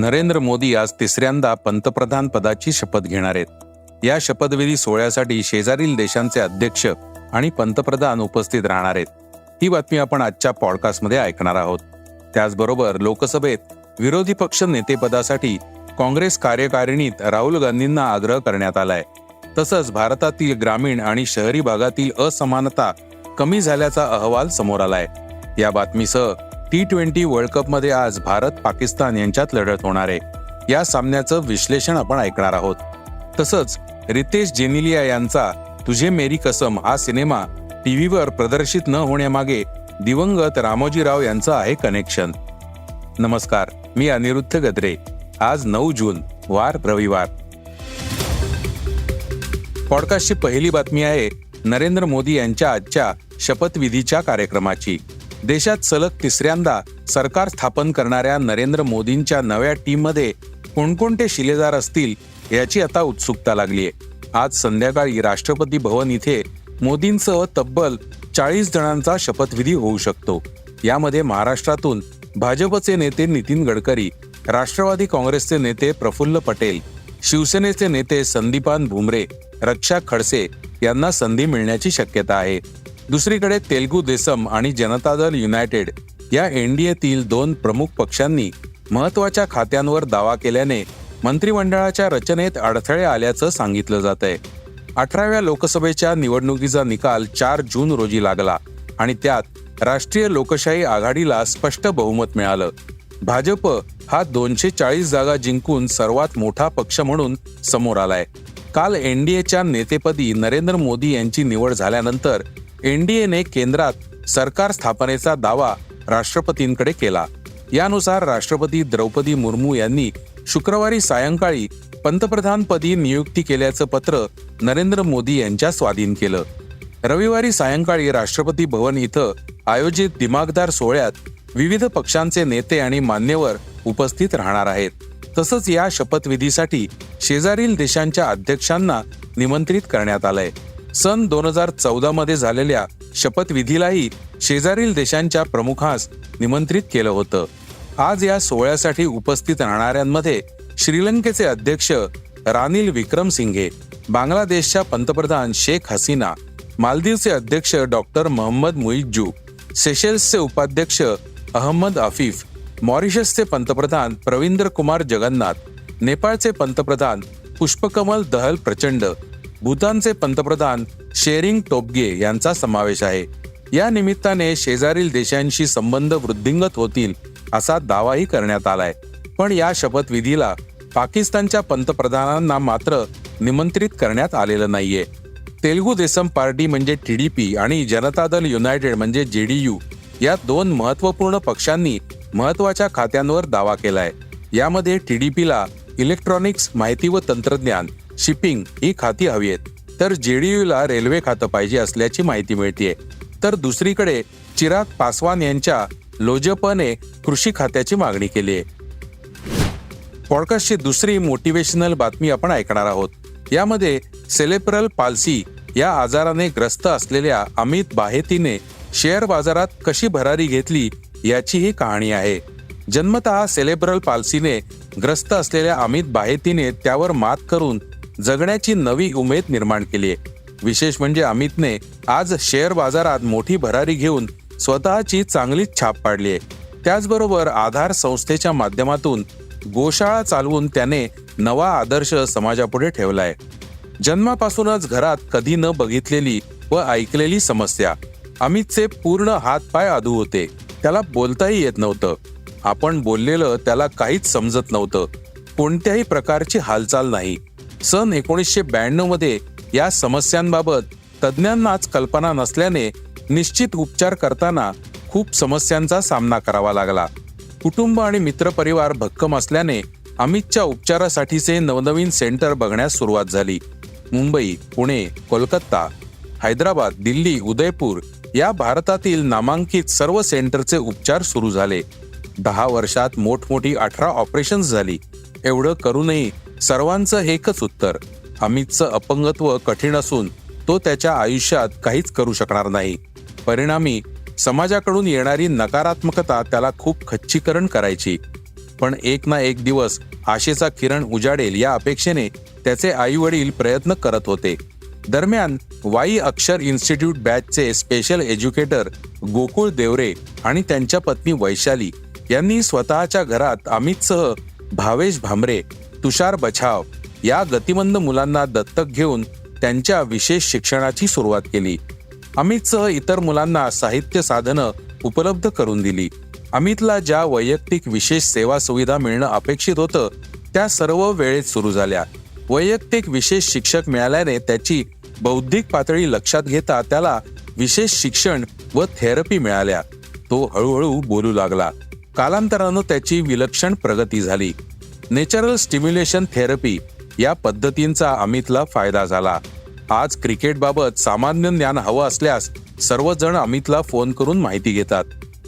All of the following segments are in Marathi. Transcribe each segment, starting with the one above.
नरेंद्र मोदी आज तिसऱ्यांदा पंतप्रधान पदाची शपथ घेणार आहेत. या शपथविधी सोहळ्यासाठी शेजारील देशांचे अध्यक्ष आणि पंतप्रधान उपस्थित राहणार आहेत. ही बातमी आपण आजच्या पॉडकास्टमध्ये ऐकणार आहोत. त्याचबरोबर लोकसभेत विरोधी पक्ष नेतेपदासाठी काँग्रेस कार्यकारिणीत राहुल गांधींना आग्रह करण्यात आलाय. तसंच भारतातील ग्रामीण आणि शहरी भागातील असमानता कमी झाल्याचा अहवाल समोर आलाय. या बातमीसह टी ट्वेंटी वर्ल्ड कपमध्ये आज भारत पाकिस्तान यांच्यात लढत होणार आहे. या सामन्याचं विश्लेषण आपण ऐकणार आहोत. तसंच रितेश जेनिलिया यांचा तुझे मेरी कसम हा सिनेमा टीव्हीवर प्रदर्शित न होण्यामागे दिवंगत रामोजीराव यांचं आहे कनेक्शन. नमस्कार मी अनिरुद्ध गद्रे. आज नऊ जून वार रविवार. पॉडकास्टची पहिली बातमी आहे नरेंद्र मोदी यांच्या आजच्या शपथविधीच्या कार्यक्रमाची. देशात सलग तिसऱ्यांदा सरकार स्थापन करणाऱ्या नरेंद्र मोदींच्या नव्या टीममध्ये कोणकोणते शिलेदार असतील याची आता उत्सुकता लागली आहे. आज संध्याकाळी राष्ट्रपती भवन इथे मोदींसह तब्बल चाळीस जणांचा शपथविधी होऊ शकतो. यामध्ये महाराष्ट्रातून भाजपचे नेते नितीन गडकरी राष्ट्रवादी काँग्रेसचे नेते प्रफुल्ल पटेल शिवसेनेचे नेते संदीपान भुमरे रक्षा खडसे यांना संधी मिळण्याची शक्यता आहे. दुसरीकडे तेलगू देसम आणि जनता दल युनायटेड या एनडीएतील दोन प्रमुख पक्षांनी महत्त्वाच्या खात्यांवर दावा केल्याने मंत्रिमंडळाच्या रचनेत अडथळे आल्याचं सांगितलं जात आहे अठराव्या लोकसभेच्या निवडणुकीचा निकाल चार जून रोजी लागला आणि त्यात राष्ट्रीय लोकशाही आघाडीला स्पष्ट बहुमत मिळालं. भाजप हा दोनशे चाळीस जागा जिंकून सर्वात मोठा पक्ष म्हणून समोर आलाय. काल एनडीएच्या नेतेपदी नरेंद्र मोदी यांची निवड झाल्यानंतर एनडीएने केंद्रात सरकार स्थापनेचा दावा राष्ट्रपतींकडे केला. यानुसार राष्ट्रपती द्रौपदी मुर्मू यांनी शुक्रवारी सायंकाळी पंतप्रधानपदी नियुक्ती केल्याचं पत्र नरेंद्र मोदी यांच्या स्वाधीन केलं. रविवारी सायंकाळी राष्ट्रपती भवन इथं आयोजित दिमागदार सोहळ्यात विविध पक्षांचे नेते आणि मान्यवर उपस्थित राहणार आहेत. तसंच या शपथविधीसाठी शेजारील देशांच्या अध्यक्षांना निमंत्रित करण्यात आलंय. सन दोन हजार चौदा मध्ये झालेल्या शपथविधीलाही शेजारील देशांच्या प्रमुखास निमंत्रित केलं होतं. आज या सोहळ्यासाठी उपस्थित राहणाऱ्यांमध्ये श्रीलंकेचे अध्यक्ष रानिल विक्रमसिंघे बांगलादेशच्या पंतप्रधान शेख हसीना मालदीवचे अध्यक्ष डॉक्टर मोहम्मद मुइज्जू सेशेल्सचे उपाध्यक्ष अहमद आफिफ मॉरिशसचे पंतप्रधान प्रविंद्र कुमार जगन्नाथ नेपाळचे पंतप्रधान पुष्पकमल दहल प्रचंड भूतानचे पंतप्रधान शेरिंग टोपगे यांचा समावेश आहे. या निमित्ताने शेजारील देशांशी संबंध वृद्धिंगत होतील असा दावाही करण्यात आलाय. पण या शपथविधीला पाकिस्तानच्या पंतप्रधानांना मात्र निमंत्रित करण्यात आलेलं नाहीये. तेलगू देसम पार्टी म्हणजे टीडीपी आणि जनता दल युनायटेड म्हणजे जेडीयू या दोन महत्त्वपूर्ण पक्षांनी महत्त्वाच्या खात्यांवर दावा केलाय. यामध्ये टीडीपीला इलेक्ट्रॉनिक्स माहिती व तंत्रज्ञान शिपिंग ही खाती हवी आहेत. तर जेडीयूला रेल्वे खातं पाहिजे असल्याची माहिती मिळतीये. तर दुसरीकडे चिराग पासवान यांच्या लोजपने कृषी खात्याची मागणी केली आहे. पॉडकास्टची दुसरी मोटिवेशनल बातमी आपण ऐकणार आहोत. यामध्ये सेलेब्रल पाल्सी या आजाराने ग्रस्त असलेल्या अमित बाहेतीने शेअर बाजारात कशी भरारी घेतली याची ही कहाणी आहे. जन्मतः सेलेब्रल पाल्सीने ग्रस्त असलेल्या अमित बाहेतीने त्यावर मात करून जगण्याची नवी उमेद निर्माण केली आहे. विशेष म्हणजे अमितने आज शेअर बाजारात मोठी भरारी घेऊन स्वतःची चांगलीच छाप पाडली आहे. त्याचबरोबर आधार संस्थेच्या माध्यमातून गोशाळा चालवून त्याने नवा आदर्श समाजापुढे ठेवलाय जन्मापासूनच घरात कधी न बघितलेली व ऐकलेली समस्या अमितचे पूर्ण हातपाय अधू होते. त्याला बोलताही येत नव्हतं. आपण बोललेलं त्याला काहीच समजत नव्हतं. कोणत्याही प्रकारची हालचाल नाही. सन एकोणीसशे ब्याण्णवमध्ये या समस्यांबाबत तज्ज्ञांनाच कल्पना नसल्याने निश्चित उपचार करताना खूप समस्यांचा सामना करावा लागला. कुटुंब आणि मित्रपरिवार भक्कम असल्याने अमितच्या उपचारासाठीचे नवनवीन सेंटर बघण्यास सुरुवात झाली. मुंबई पुणे कोलकाता हैदराबाद दिल्ली उदयपूर या भारतातील नामांकित सर्व सेंटरचे उपचार सुरू झाले. दहा वर्षात मोठमोठी अठरा ऑपरेशन्स झाली. एवढं करूनही सर्वांचं एकच उत्तर. अमितचं अपंगत्व कठीण असून तो त्याच्या आयुष्यात काहीच करू शकणार नाही. परिणामी समाजाकडून येणारी नकारात्मकता त्याला खूप खच्चीकरण करायची. पण एक ना एक दिवस आशेचा किरण उजाडेल या अपेक्षेने त्याचे आई वडील प्रयत्न करत होते. दरम्यान वाई अक्षर इन्स्टिट्यूट बॅचचे स्पेशल एज्युकेटर गोकुळ देवरे आणि त्यांच्या पत्नी वैशाली यांनी स्वतःच्या घरात अमितसह भावेश भामरे तुषार बछाव या गतिमंद मुलांना दत्तक घेऊन त्यांच्या विशेष शिक्षणाची सुरुवात केली. अमितसह इतर मुलांना साहित्य साधनं उपलब्ध करून दिली. अमितला ज्या वैयक्तिक विशेष सेवा सुविधा मिळणं अपेक्षित होतं त्या सर्व वेळेत सुरू झाल्या. वैयक्तिक विशेष शिक्षक मिळाल्याने त्याची बौद्धिक पातळी लक्षात घेता त्याला विशेष शिक्षण व थेरपी मिळाल्या. तो हळूहळू बोलू लागला. कालांतरानं त्याची विलक्षण प्रगती झाली. नेचरल स्टिम्युलेशन थेरपी या पद्धतींचा अमितला फायदा झाला. आज क्रिकेटबाबत सामान्य ज्ञान हवं असल्यास सर्वजण अमितला फोन करून माहिती घेतात.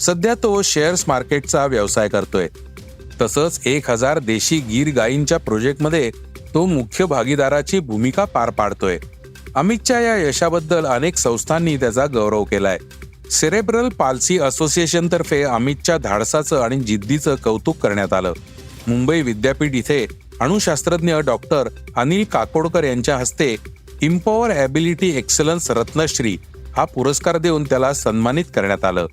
सध्या तो शेअर्स मार्केटचा व्यवसाय करतोय. तसंच एक हजार देशी गीर गायींच्या प्रोजेक्टमध्ये तो मुख्य भागीदाराची भूमिका पार पाडतोय. अमितच्या या यशाबद्दल अनेक संस्थांनी त्याचा गौरव केलाय. सेरेब्रल पाल्सी असोसिएशन तर्फे अमितच्या धाडसाचं आणि जिद्दीचं कौतुक करण्यात आलं. मुंबई विद्यापीठ इथे अणुशास्त्रज्ञ डॉक्टर अनिल काकोडकर यांच्या हस्ते इम्पॉवर ॲबिलिटी एक्सलन्स रत्नश्री हा पुरस्कार देऊन त्याला सन्मानित करण्यात आलं.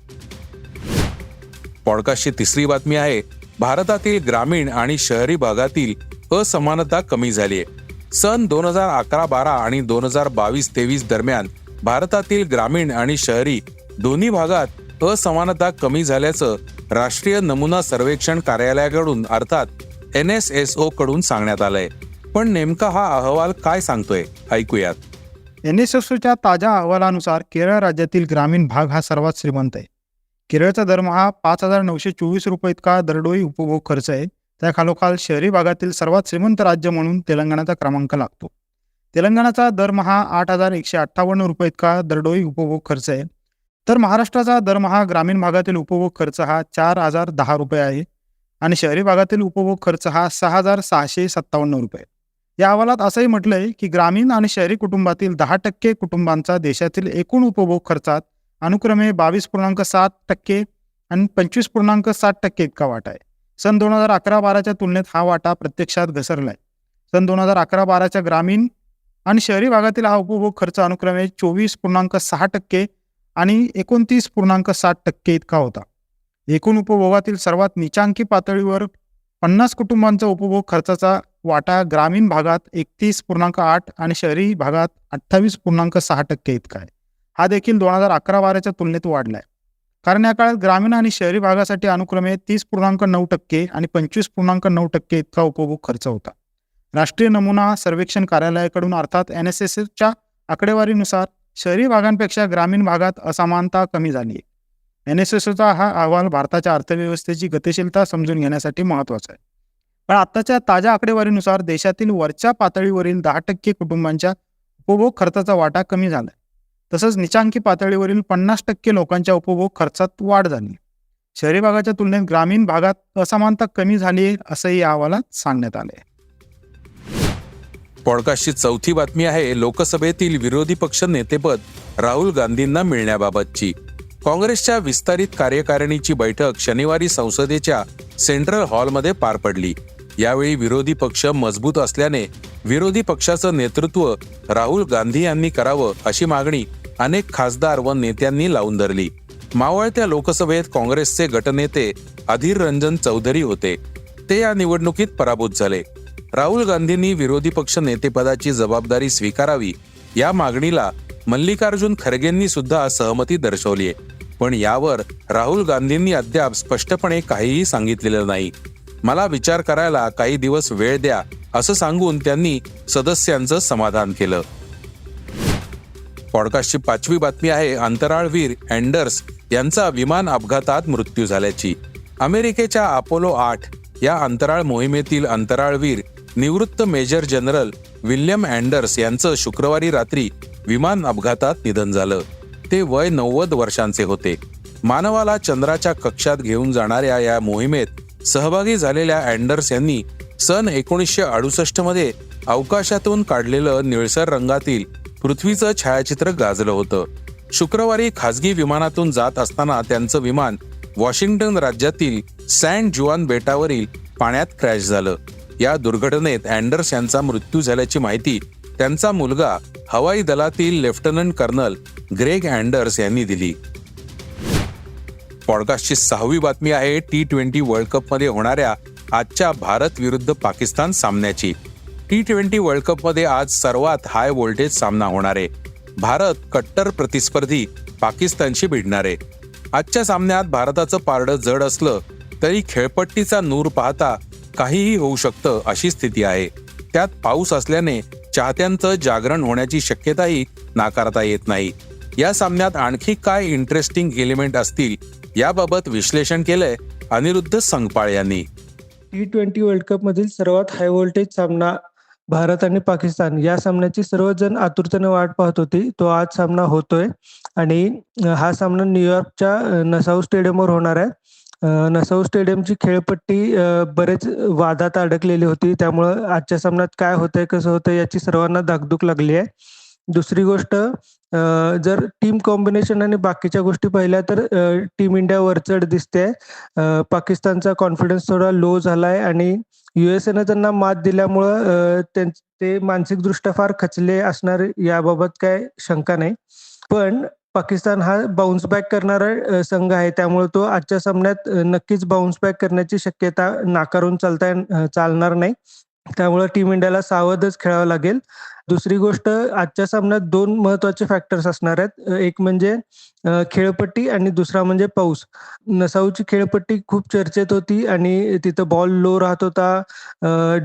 पॉडकास्टची तिसरी बातमी आहे भारतातील ग्रामीण आणि शहरी भागातील असमानता कमी झाली आहे. सन दोन हजार अकरा बारा आणि दोन हजार बावीस तेवीस दरम्यान भारतातील ग्रामीण आणि शहरी दोन्ही भागात असमानता कमी झाल्याचं राष्ट्रीय नमुना सर्वेक्षण कार्यालयाकडून अर्थात एन एस एस ओ कडून सांगण्यात आलंय. पण नेमका हा अहवाल काय सांगतोय? ऐकूयात. एन एस एसच्या ताज्या अहवालानुसार केरळ राज्यातील ग्रामीण भाग हा सर्वात श्रीमंत आहे. केरळचा दरमहा पाच हजार नऊशे चोवीस रुपये इतका दरडोई उपभोग खर्च आहे. त्याखालोखाल शहरी भागातील सर्वात श्रीमंत राज्य म्हणून तेलंगणाचा क्रमांक लागतो. तेलंगणाचा दरमहा आठ हजार एकशे अठ्ठावन्न रुपये इतका दरडोई उपभोग खर्च आहे. तर महाराष्ट्राचा दरमहा ग्रामीण भागातील उपभोग खर्च हा चार हजार दहा रुपये आहे आणि शहरी भागातील उपभोग खर्च हा सहा हजार सहाशे सत्तावन्न रुपये. या अहवालात असंही म्हटलंय की ग्रामीण आणि शहरी कुटुंबातील दहा टक्के कुटुंबांचा देशातील एकूण उपभोग खर्चात अनुक्रमे बावीस पूर्णांक सात टक्के आणि पंचवीस पूर्णांक सात टक्के इतका वाटा आहे. सन दोन हजार अकरा बाराच्या तुलनेत हा वाटा प्रत्यक्षात घसरलाय. सन दोन हजार अकरा बाराच्या ग्रामीण आणि शहरी भागातील हा उपभोग खर्च अनुक्रमे चोवीस पूर्णांक सहा टक्के आणि एकोणतीस पूर्णांक सात टक्के इतका होता. एकूण उपभोगातील सर्वात निचांकी पातळीवर पन्नास कुटुंबांचा उपभोग खर्चाचा वाटा ग्रामीण भागात एकतीस पूर्णांक आठ आणि शहरी भागात अठ्ठावीस पूर्णांक सहा टक्के इतका आहे. हा देखील दोन हजार अकरा बाराच्या तुलनेत वाढलाय. कारण या काळात ग्रामीण आणि शहरी भागासाठी अनुक्रमे तीस पूर्णांक नऊ टक्के आणि पंचवीस पूर्णांक नऊ टक्के इतका उपभोग खर्च होता. राष्ट्रीय नमुना सर्वेक्षण कार्यालयाकडून अर्थात एन एस एस एसच्या आकडेवारीनुसार शहरी भागांपेक्षा ग्रामीण भागात असमानता कमी झाली. आहे एन एस एसचा हा अहवाल भारताच्या अर्थव्यवस्थेची गतिशीलता समजून घेण्यासाठी महत्त्वाचा आहे. पण आत्ताच्या ताज्या आकडेवारीनुसार देशातील वरच्या पातळीवरील दहा टक्के कुटुंबांच्या उपभोग खर्चाचा वाटा कमी झाला तसंच निचांकी पातळीवरील पन्नास टक्के लोकांच्या उपभोग खर्चात वाढ झाली. शहरी भागाच्या तुलनेत ग्रामीण भागात असमानता कमी झाली असंही या अहवालात सांगण्यात आले पॉडकास्टची चौथी बातमी आहे लोकसभेतील विरोधी पक्ष नेतेपद राहुल गांधींना मिळण्याबाबतची. काँग्रेसच्या विस्तारित कार्यकारिणीची बैठक शनिवारी संसदेच्या सेंट्रल हॉलमध्ये पार पडली. यावेळी विरोधी पक्ष मजबूत असल्याने विरोधी पक्षाचं नेतृत्व राहुल गांधी यांनी करावं अशी मागणी अनेक खासदार व नेत्यांनी लावून धरली. मावळत्या लोकसभेत काँग्रेसचे गटनेते अधीर रंजन चौधरी होते. ते या निवडणुकीत पराभूत झाले. राहुल गांधींनी विरोधी पक्ष नेतेपदाची जबाबदारी स्वीकारावी या मागणीला मल्लिकार्जुन खरगेंनी सुद्धा सहमती दर्शवली आहे. पण यावर राहुल गांधींनी अद्याप स्पष्टपणे काहीही सांगितलेलं नाही. मला विचार करायला काही दिवस वेळ द्या असं सांगून त्यांनी सदस्यांचं समाधान केलं. पॉडकास्टची पाचवी बातमी आहे अंतराळवीर अँडर्स यांचा विमान अपघातात मृत्यू झाल्याची. अमेरिकेच्या अपोलो आठ या अंतराळ मोहिमेतील अंतराळवीर निवृत्त मेजर जनरल विल्यम अँडर्स यांचं शुक्रवारी रात्री विमान अपघातात निधन झालं. ते वय नव्वद वर्षांचे होते. मानवाला चंद्राच्या कक्षात घेऊन जाणाऱ्या या मोहिमेत सहभागी झालेल्या अँडर्स यांनी सन एकोणीसशे अडुसष्टमध्ये अवकाशातून काढलेलं निळसर रंगातील पृथ्वीचं छायाचित्र गाजलं होतं. शुक्रवारी खासगी विमानातून जात असताना त्यांचं विमान वॉशिंग्टन राज्यातील सॅन जुआन बेटावरील पाण्यात क्रॅश झालं. या दुर्घटनेत अँडर्स यांचा मृत्यू झाल्याची माहिती त्यांचा मुलगा हवाई दलातील लेफ्टनंट कर्नल ग्रेग अँडर्स यांनी दिली. पॉडकास्टची सहावी बातमी आहे टी ट्वेंटी वर्ल्ड कपमध्ये होणाऱ्या आजच्या भारत विरुद्ध पाकिस्तान सामन्याची. टी ट्वेंटी वर्ल्ड कपमध्ये आज सर्वात हाय व्होल्टेज सामना होणार आहे. भारत कट्टर प्रतिस्पर्धी पाकिस्तानशी भिडणार आहे. आजच्या सामन्यात भारताचं पारडं जड असलं तरी खेळपट्टीचा नूर पाहता काहीही होऊ शकतं अशी स्थिती आहे. त्यात पाऊस असल्याने चाहत्यांचं जागरण होण्याची शक्यताही नाकारता येत नाही. या सामन्यात आणखी काय इंटरेस्टिंग एलिमेंट असतील याबाबत विश्लेषण केलंय अनिरुद्ध संगपाळ यांनी. टी ट्वेंटी वर्ल्ड कप मधील सर्वात हाय व्होल्टेज सामना भारत आणि पाकिस्तान या सामन्याची सर्वजण आतुरतेने वाट पाहत होती. तो आज सामना होतोय आणि हा सामना न्यूयॉर्कच्या नसाऊ स्टेडियमवर होणार आहे. नसाऊ स्टेडियमची खेळपट्टी बरेच वादात अडकलेली होती. त्यामुळं आजच्या सामन्यात काय होतंय कसं होतंय याची सर्वांना धाकधूक लागली आहे. दुसरी गोष्ट जर टीम कॉम्बिनेशन आणि बाकीच्या गोष्टी पाहिल्या तर टीम इंडिया वरचढ दिसते. पाकिस्तानचा कॉन्फिडन्स थोडा लो झालाय आणि युएसएनं त्यांना मात दिल्यामुळं त्यां- ते मानसिकदृष्ट्या फार खचले असणार याबाबत काय शंका नाही. पण पाकिस्तान हा बाउन्स बॅक करणारा संघ आहे. त्यामुळे तो आजच्या सामन्यात नक्कीच बाउन्स बॅक करण्याची शक्यता नाकारून चालता चालणार नाही. त्यामुळे टीम इंडियाला सावधच खेळावं लागेल. दुसरी गोष्ट आजच्या सामन्यात दोन महत्त्वाचे फॅक्टर्स असणार आहेत. एक म्हणजे खेळपट्टी आणि दुसरा म्हणजे पाऊस. नसाऊची खेळपट्टी खूप चर्चेत होती आणि तिथं बॉल लो राहत होता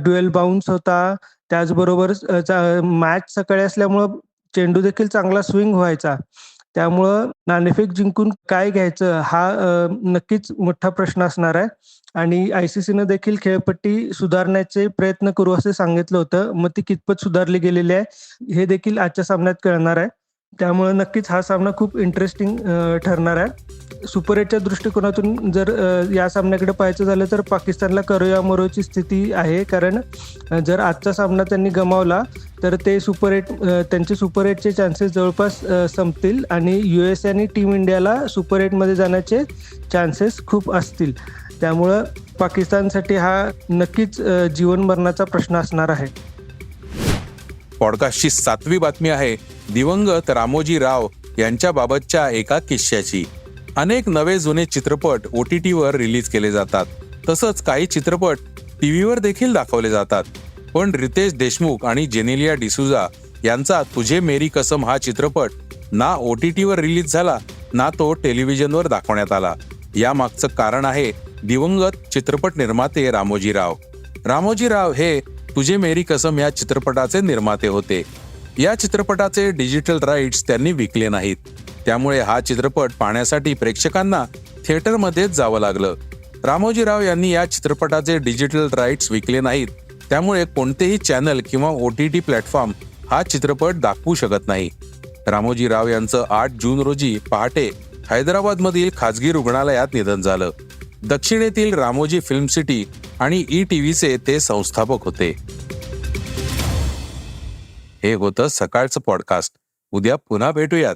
ड्युएल बाउन्स होता. त्याचबरोबर मॅच सकाळी असल्यामुळं चेंडू देखील चांगला स्विंग व्हायचा. त्यामुळं नाणेफेक जिंकून काय घ्यायचं हा नक्कीच मोठा प्रश्न असणार आहे. आणि आय सी सीनं देखील खेळपट्टी सुधारण्याचे प्रयत्न करू असे सांगितलं होतं. मग ती कितपत सुधारली गेलेली आहे हे देखील आजच्या सामन्यात कळणार आहे. त्यामुळे नक्कीच हा सामना खूप इंटरेस्टिंग ठरणार आहे. सुपर एटच्या दृष्टिकोनातून जर या सामन्याकडे पाहायचं झालं तर पाकिस्तानला करोया मरोची स्थिती आहे. कारण जर आजचा सामना त्यांनी गमावला तर ते सुपर एट त्यांचे सुपर एटचे चान्सेस जवळपास संपतील आणि यू एस आणि टीम इंडियाला सुपर एटमध्ये जाण्याचे चान्सेस खूप असतील. त्यामुळं पाकिस्तानसाठी हा नक्कीच जीवन मरणाचा प्रश्न असणार आहे. पॉडकास्टची सातवी बातमी आहे दिवंगत रामोजी राव यांच्याबाबतच्या एका किस्स्याची. अनेक नवे जुने चित्रपट ओ टी टीवर रिलीज केले जातात. तसंच काही चित्रपट टीव्हीवर देखील दाखवले जातात. पण रितेश देशमुख आणि जेनेलिया डिसुजा यांचा तुझे मेरी कसम हा चित्रपट ना ओ टी टीवर रिलीज झाला ना तो टेलिव्हिजनवर दाखवण्यात आला. यामागचं कारण आहे दिवंगत चित्रपट निर्माते रामोजी राव रामोजी राव हे तुझे मेरी कसम या चित्रपटाचे निर्माते होते. या चित्रपटाचे डिजिटल राईट्स त्यांनी विकले नाहीत. त्यामुळे हा चित्रपट पाहण्यासाठी प्रेक्षकांना थिएटरमध्येच जावं लागलं. रामोजीराव यांनी या चित्रपटाचे डिजिटल राईट्स विकले नाहीत. त्यामुळे कोणतेही चॅनल किंवा ओ टी टी प्लॅटफॉर्म हा चित्रपट दाखवू शकत नाही. रामोजी राव यांचं आठ जून रोजी पहाटे हैदराबादमधील खाजगी रुग्णालयात निधन झालं. दक्षिणेतील रामोजी फिल्म सिटी आणि ई टी व्हीचे ते संस्थापक होते. हे होतं सकाळचं पॉडकास्ट. उद्या पुन्हा भेटूयात.